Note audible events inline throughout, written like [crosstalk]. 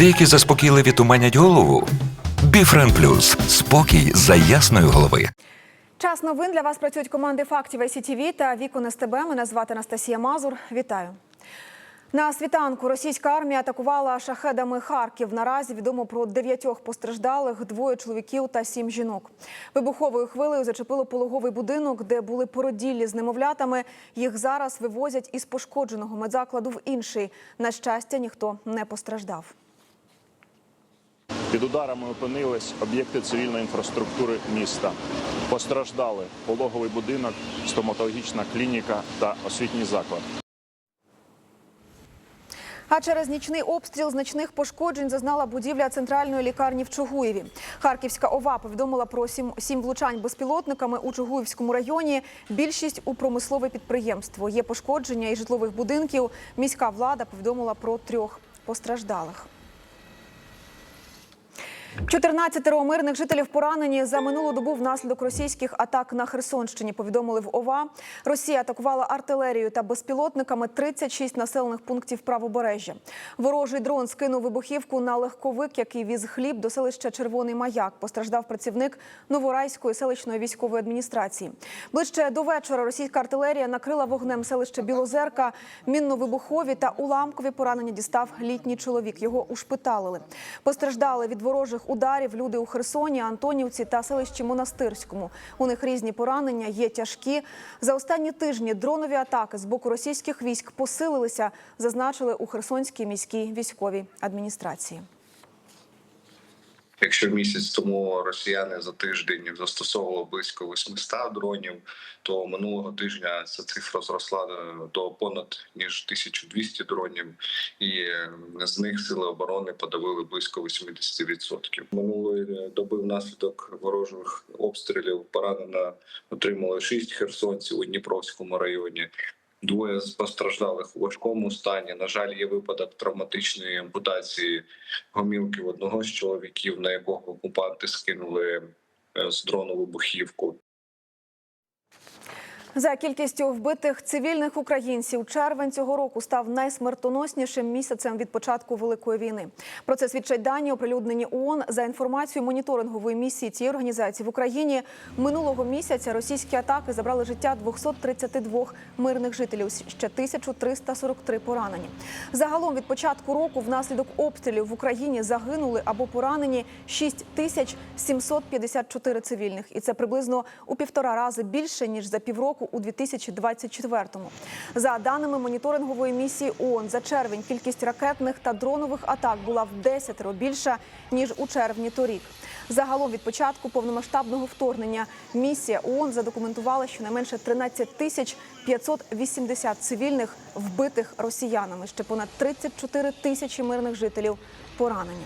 Деякі заспокійливі туманять голову. Біфрен Плюс спокій за ясної голови. Час новин для вас працюють команди фактів ICTV та Вікон СТБ. Мене звати Анастасія Мазур. Вітаю. На світанку російська армія атакувала шахедами Харків. Наразі відомо про дев'ятьох постраждалих, двоє чоловіків та сім жінок. Вибуховою хвилею зачепило пологовий будинок, де були породіллі з немовлятами. Їх зараз вивозять із пошкодженого медзакладу в інший. На щастя, ніхто не постраждав. Під ударами опинились об'єкти цивільної інфраструктури міста. Постраждали пологовий будинок, стоматологічна клініка та освітній заклад. А через нічний обстріл значних пошкоджень зазнала будівля центральної лікарні в Чугуєві. Харківська ОВА повідомила про сім, сім влучань безпілотниками у Чугуївському районі. Більшість у промислове підприємство. Є пошкодження і житлових будинків. Міська влада повідомила про трьох постраждалих. 14 мирних жителів поранені за минулу добу внаслідок російських атак на Херсонщині. Повідомили в ОВА. Росія атакувала артилерією та безпілотниками 36 населених пунктів правобережжя. Ворожий дрон скинув вибухівку на легковик, який віз хліб до селища Червоний Маяк. Постраждав працівник Новорайської селищної військової адміністрації. Ближче до вечора російська артилерія накрила вогнем селище Білозерка. Мінно-вибухові та уламкові поранення дістав літній чоловік. Його ушпиталили. Постраждали від ворожих ударів люди у Херсоні, Антонівці та селищі Монастирському. У них різні поранення, є тяжкі. За останні тижні дронові атаки з боку російських військ посилилися, зазначили у Херсонській міській військовій адміністрації. Якщо місяць тому росіяни за тиждень застосовували близько 800 дронів, то минулого тижня ця цифра зросла до понад ніж 1200 дронів, і з них сили оборони подавили близько 80%. Минулої доби внаслідок ворожих обстрілів поранено отримали 6 херсонців у Дніпровському районі. Двоє з постраждалих у важкому стані. На жаль, є випадок травматичної ампутації гомілки в одного з чоловіків, на якого окупанти скинули е, з дрону вибухівку. За кількістю вбитих цивільних українців червень цього року став найсмертоноснішим місяцем від початку великої війни. Про це свідчать дані, оприлюднені ООН. за інформацією моніторингової місії цієї організації в Україні. Минулого місяця російські атаки забрали життя 232 мирних жителів, ще 1343 поранені. Загалом від початку року внаслідок обстрілів в Україні загинули або поранені 6754 цивільних, і це приблизно у півтора рази більше ніж за півроку у 2024-му. За даними моніторингової місії ООН, за червень кількість ракетних та дронових атак була в десятеро більша ніж у червні торік. Загалом від початку повномасштабного вторгнення місія ООН задокументувала щонайменше 13 тисяч 580 цивільних вбитих росіянами. Ще понад 34 тисячі мирних жителів поранені.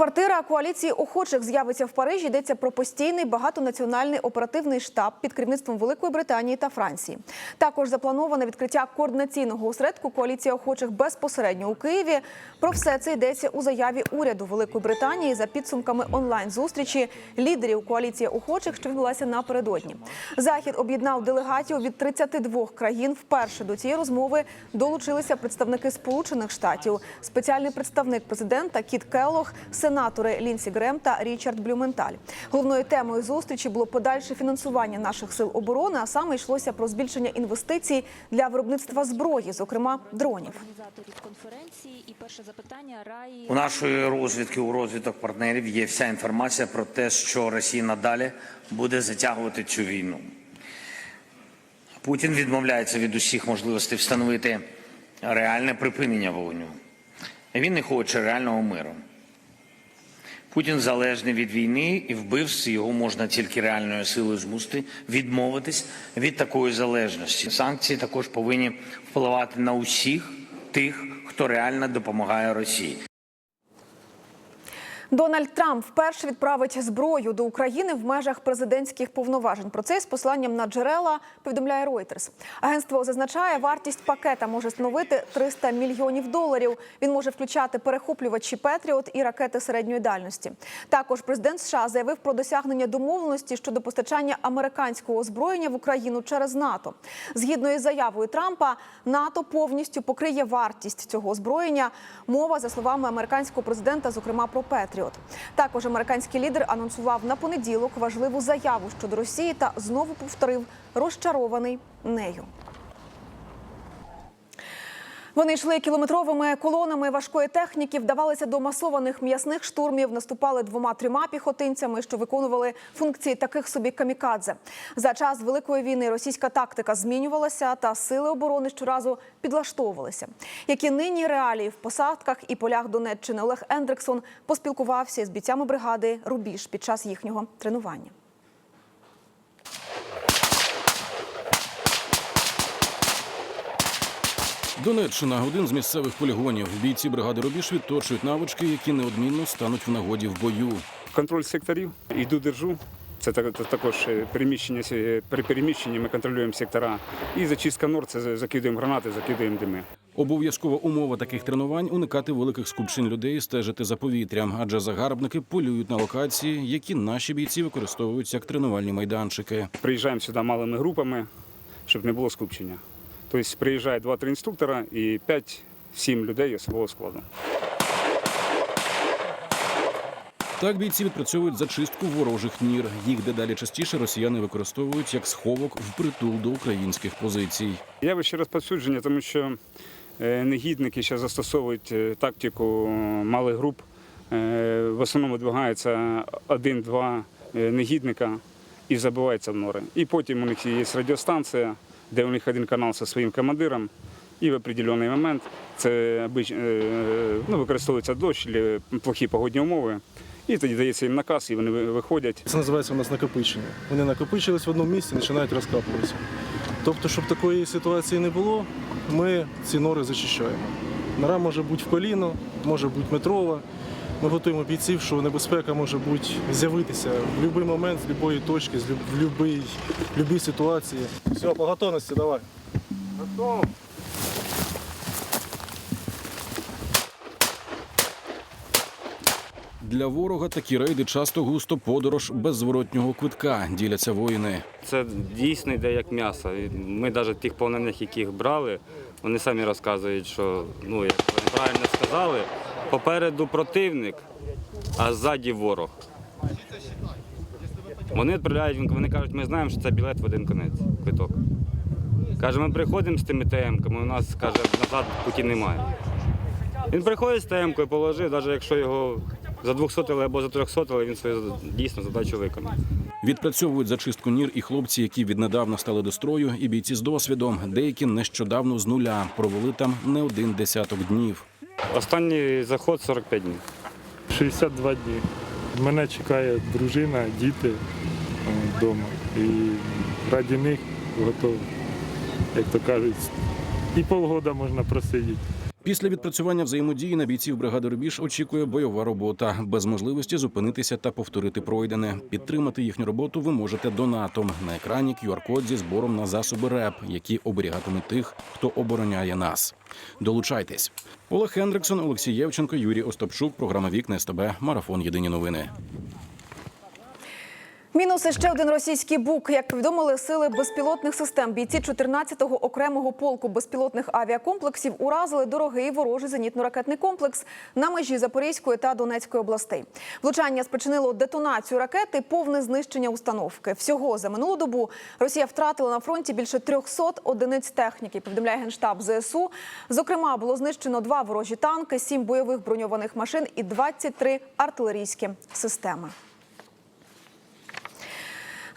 Штаб-квартира коаліції охочих з'явиться в Парижі. Йдеться про постійний багатонаціональний оперативний штаб під керівництвом Великої Британії та Франції. Також заплановане відкриття координаційного осередку коаліції охочих безпосередньо у Києві. Про все це йдеться у заяві уряду Великої Британії за підсумками онлайн-зустрічі лідерів коаліції охочих, що відбулася напередодні. Захід об'єднав делегатів від 32 країн. Вперше до цієї розмови долучилися представники Сполучених Штатів, спеціальний представник президента Кіт Келлог, сенатори Лінсі Грем та Річард Блюменталь. Головною темою зустрічі було подальше фінансування наших сил оборони, а саме йшлося про збільшення інвестицій для виробництва зброї, зокрема дронів. конференції. І перше запитання Раї У нашої розвідки у розвідок партнерів є вся інформація про те, що Росія надалі буде затягувати цю війну. Путін відмовляється від усіх можливостей встановити реальне припинення вогню. Він не хоче реального миру. Путін залежний від війни і вбивці його можна тільки реальною силою змусити відмовитись від такої залежності. Санкції також повинні впливати на усіх тих, хто реально допомагає Росії. Дональд Трамп вперше відправить зброю до України в межах президентських повноважень. Про це з посланням на джерела повідомляє Reuters. Агентство зазначає, вартість пакета може становити 300 мільйонів доларів. Він може включати перехоплювачі Петріот і ракети середньої дальності. Також президент США заявив про досягнення домовленості щодо постачання американського озброєння в Україну через НАТО. Згідно із заявою Трампа, НАТО повністю покриє вартість цього озброєння. Мова за словами американського президента, зокрема про Петріот. Також американський лідер анонсував на понеділок важливу заяву щодо Росії та знову повторив розчарований нею. Вони йшли кілометровими колонами важкої техніки, вдавалися до масованих м'ясних штурмів, наступали двома-трьома піхотинцями, що виконували функції таких собі камікадзе. За час великої війни російська тактика змінювалася, та сили оборони щоразу підлаштовувалися. Які нині реалії в посадках і полях Донеччини Олег Ендриксон поспілкувався з бійцями бригади Рубіж під час їхнього тренування. Донеччина один з місцевих полігонів. Бійці бригади Рубіж відточують навички, які неодмінно стануть в нагоді в бою. Контроль секторів, йду держу. Це так- також е, переміщення при переміщенні ми контролюємо сектора. І зачистка нор це закидуємо гранати, закидуємо дими. Обов'язкова умова таких тренувань уникати великих скупчень людей, і стежити за повітрям, адже загарбники полюють на локації, які наші бійці використовують як тренувальні майданчики. Приїжджаємо сюди малими групами, щоб не було скупчення. Тобто приїжджає 2-3 інструктора і 5-7 людей особового складу. Так бійці відпрацьовують зачистку ворожих нір. Їх дедалі частіше росіяни використовують як сховок впритул до українських позицій. Явище розповсюдження, тому що е, негідники ще застосовують е, тактику е, малих груп. В основному видвигається один-два негідника і забивається в нори. І потім у них є радіостанція, де у них один канал зі своїм командиром. І в определений момент це е, ну, використовується дощ, плохі погодні умови. І тоді дається їм наказ, і вони виходять. Це називається у нас накопичення. Вони накопичились в одному місці починають розкапуватися. Тобто, щоб такої ситуації не було, ми ці нори зачищаємо. Нора може бути в коліно, може бути метрова. Ми готуємо бійців, що небезпека може бути з'явитися в будь-який момент, з будь-якої точки, з люб- в будь-якій в будь-якій ситуації. Все, по готовності, давай. Готово. Для ворога такі рейди часто густо подорож без зворотнього квитка. Діляться воїни. Це дійсно йде як м'ясо. Ми навіть тих полонених, яких брали, вони самі розказують, що ну як вони правильно сказали, попереду противник, а ззаді ворог. Вони відправляють, вони кажуть, ми знаємо, що це білет в один конець, квиток. Каже, ми приходимо з тими ТМ-ками, у нас каже, назад путі немає. Він приходить з ТМ-кою, положив, навіть якщо його за 200 або за 300, він свою дійсно задачу виконав. Відпрацьовують зачистку нір і хлопці, які віднедавна стали до строю, і бійці з досвідом. Деякі нещодавно з нуля провели там не один десяток днів. Останній заход 45 днів. 62 дні. Мене чекає дружина, діти вдома. І раді них готовий, як то кажуть, і полгода можна просидіти. Після відпрацювання взаємодії на бійців бригади Рубіж очікує бойова робота без можливості зупинитися та повторити пройдене. Підтримати їхню роботу ви можете донатом на екрані QR-код зі збором на засоби РЕП, які оберігатимуть тих, хто обороняє нас. Долучайтесь. Олег Хендриксон, Олексій Євченко, Юрій Остапчук. Програма Вікна СТБ. Марафон. Єдині новини. Мінус ще один російський бук. Як повідомили сили безпілотних систем, бійці 14-го окремого полку безпілотних авіакомплексів уразили дорогий ворожий зенітно-ракетний комплекс на межі Запорізької та Донецької областей. Влучання спричинило детонацію ракети, повне знищення установки. Всього за минулу добу Росія втратила на фронті більше 300 одиниць техніки. Повідомляє генштаб ЗСУ. Зокрема, було знищено два ворожі танки, сім бойових броньованих машин і 23 артилерійські системи.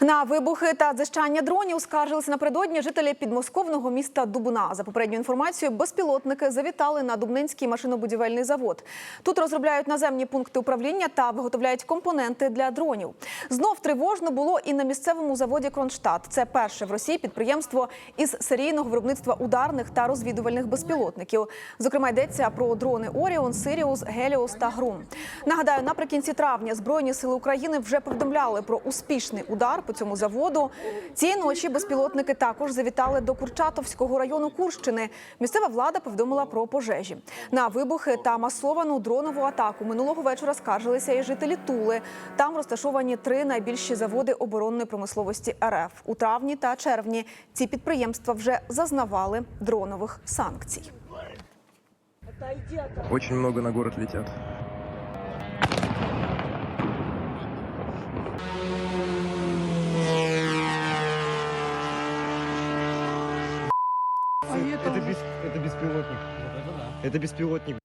На вибухи та дзищання дронів скаржилися напередодні жителі підмосковного міста Дубна. За попередньою інформацією, безпілотники завітали на Дубнинський машинобудівельний завод. Тут розробляють наземні пункти управління та виготовляють компоненти для дронів. Знов тривожно було і на місцевому заводі Кронштадт. Це перше в Росії підприємство із серійного виробництва ударних та розвідувальних безпілотників. Зокрема, йдеться про дрони Оріон, Сиріус, Геліус та Грум. Нагадаю, наприкінці травня Збройні сили України вже повідомляли про успішний удар по цьому заводу. Цієї ночі безпілотники також завітали до Курчатовського району Курщини. Місцева влада повідомила про пожежі. На вибухи та масовану дронову атаку минулого вечора скаржилися і жителі Тули. Там розташовані три найбільші заводи оборонної промисловості РФ. У травні та червні ці підприємства вже зазнавали дронових санкцій. Очень много на город летят. Это, бес, это беспилотник. Это беспилотник.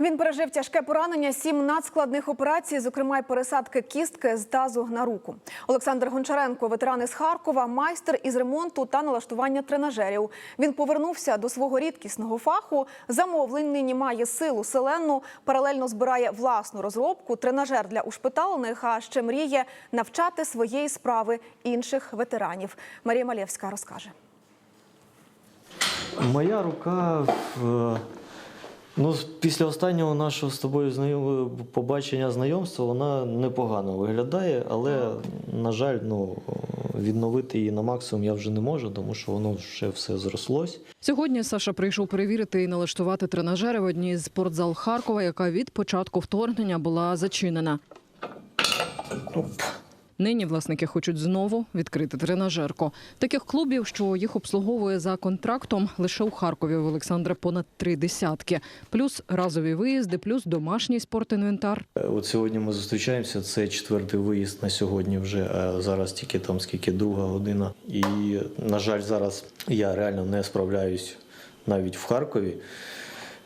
Він пережив тяжке поранення, сім надскладних операцій, зокрема й пересадки кістки з тазу на руку. Олександр Гончаренко, ветеран із Харкова, майстер із ремонту та налаштування тренажерів. Він повернувся до свого рідкісного фаху. Замовлень нині має силу селенну, паралельно збирає власну розробку, тренажер для ушпиталених, а ще мріє навчати своєї справи інших ветеранів. Марія Малєвська розкаже. Моя рука е, ну, після останнього нашого з тобою знайом... побачення знайомства вона непогано виглядає, але, на жаль, ну, відновити її на максимум я вже не можу, тому що воно вже все зрослось. Сьогодні Саша прийшов перевірити і налаштувати тренажери в одній з спортзал Харкова, яка від початку вторгнення була зачинена. Нині власники хочуть знову відкрити тренажерку. Таких клубів, що їх обслуговує за контрактом, лише у Харкові в Олександра понад три десятки. Плюс разові виїзди, плюс домашній спортінвентар. Е, От сьогодні ми зустрічаємося. Це четвертий виїзд на сьогодні. Вже а зараз тільки там скільки друга година. І на жаль, зараз я реально не справляюсь навіть в Харкові,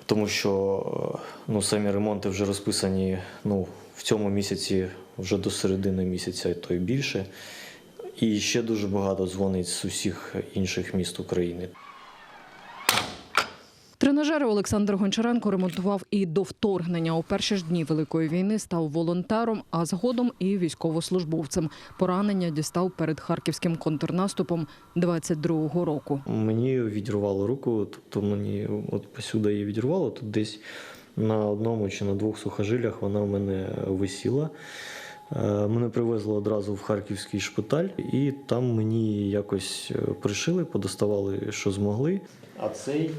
тому що е, ну самі ремонти вже розписані. Ну в цьому місяці вже до середини місяця, то й більше. І ще дуже багато дзвонить з усіх інших міст України. Тренажери Олександр Гончаренко ремонтував і до вторгнення. У перші ж дні великої війни став волонтером, а згодом і військовослужбовцем. Поранення дістав перед харківським контрнаступом 22-го року. Мені відірвало руку, тобто мені от посюди її відірвало, тут десь на одному чи на двох сухожилях вона в мене висіла. Е, Мене привезли одразу в харківський шпиталь, і там мені якось е, пришили, подоставали, що змогли. А цей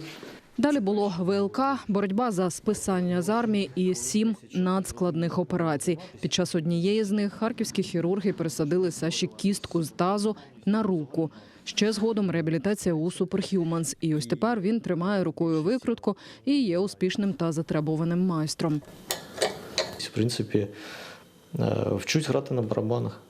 Далі було ВЛК, боротьба за списання з армії і сім надскладних операцій. Під час однієї з них харківські хірурги пересадили Саші кістку з тазу на руку. Ще згодом реабілітація у Superhumans. І ось тепер він тримає рукою викрутку і є успішним та затребуваним майстром. в принципі вчусь грати на барабанах.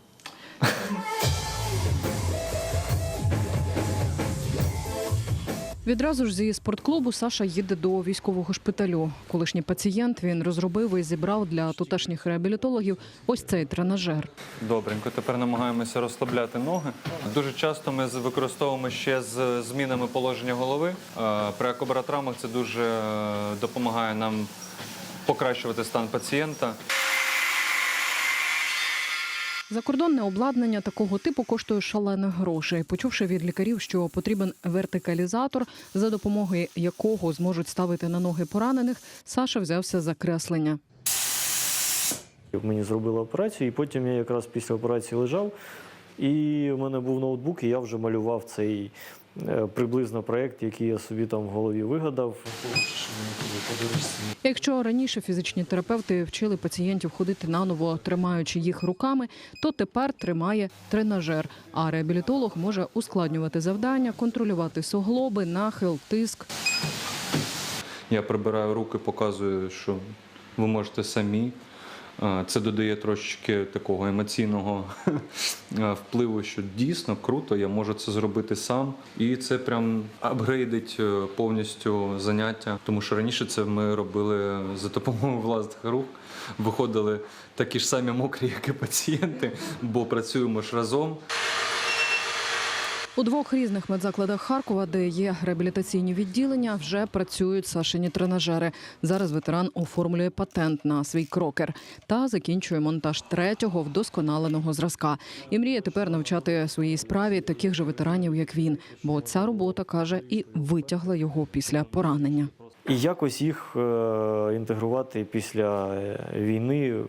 Відразу ж зі спортклубу Саша їде до військового шпиталю. Колишній пацієнт він розробив і зібрав для тутешніх реабілітологів ось цей тренажер. Добренько, тепер намагаємося розслабляти ноги. Дуже часто ми використовуємо ще з змінами положення голови. Е, При акобаротравмах це дуже е, допомагає нам покращувати стан пацієнта. Закордонне обладнання такого типу коштує шалених грошей. Почувши від лікарів, що потрібен вертикалізатор, за допомогою якого зможуть ставити на ноги поранених, Саша взявся за креслення. Мені зробили операцію, і потім я якраз після операції лежав. І в мене був ноутбук, і я вже малював цей приблизно проєкт, який я собі там в голові вигадав. Якщо раніше фізичні терапевти вчили пацієнтів ходити наново, тримаючи їх руками, то тепер тримає тренажер. А реабілітолог може ускладнювати завдання, контролювати суглоби, нахил, тиск. Я прибираю руки, показую, що ви можете самі. Це додає трошечки такого емоційного [laughs] впливу, що дійсно круто, я можу це зробити сам. І це прям апгрейдить е, повністю заняття. Тому що раніше це ми робили за допомогою [laughs] власних рук. Виходили такі ж самі мокрі, як і пацієнти, бо працюємо ж разом. У двох різних медзакладах Харкова, де є реабілітаційні відділення, вже працюють Сашині тренажери. Зараз ветеран оформлює патент на свій крокер та закінчує монтаж третього вдосконаленого зразка. І мріє тепер навчати своїй справі таких же ветеранів, як він. Бо ця робота каже і витягла його після поранення. І якось їх е, інтегрувати після е, війни,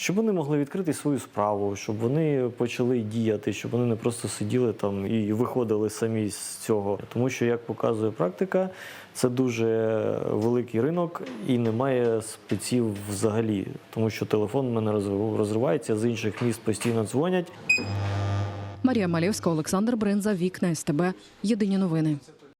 щоб вони могли відкрити свою справу, щоб вони почали діяти, щоб вони не просто сиділи там і виходили самі з цього. Тому що, як показує практика, це дуже великий ринок і немає спеців взагалі, тому що телефон у мене розрив- розривається, з інших міст постійно дзвонять. Марія Малєвська, Олександр Бринза, Вікна СТБ. Єдині новини.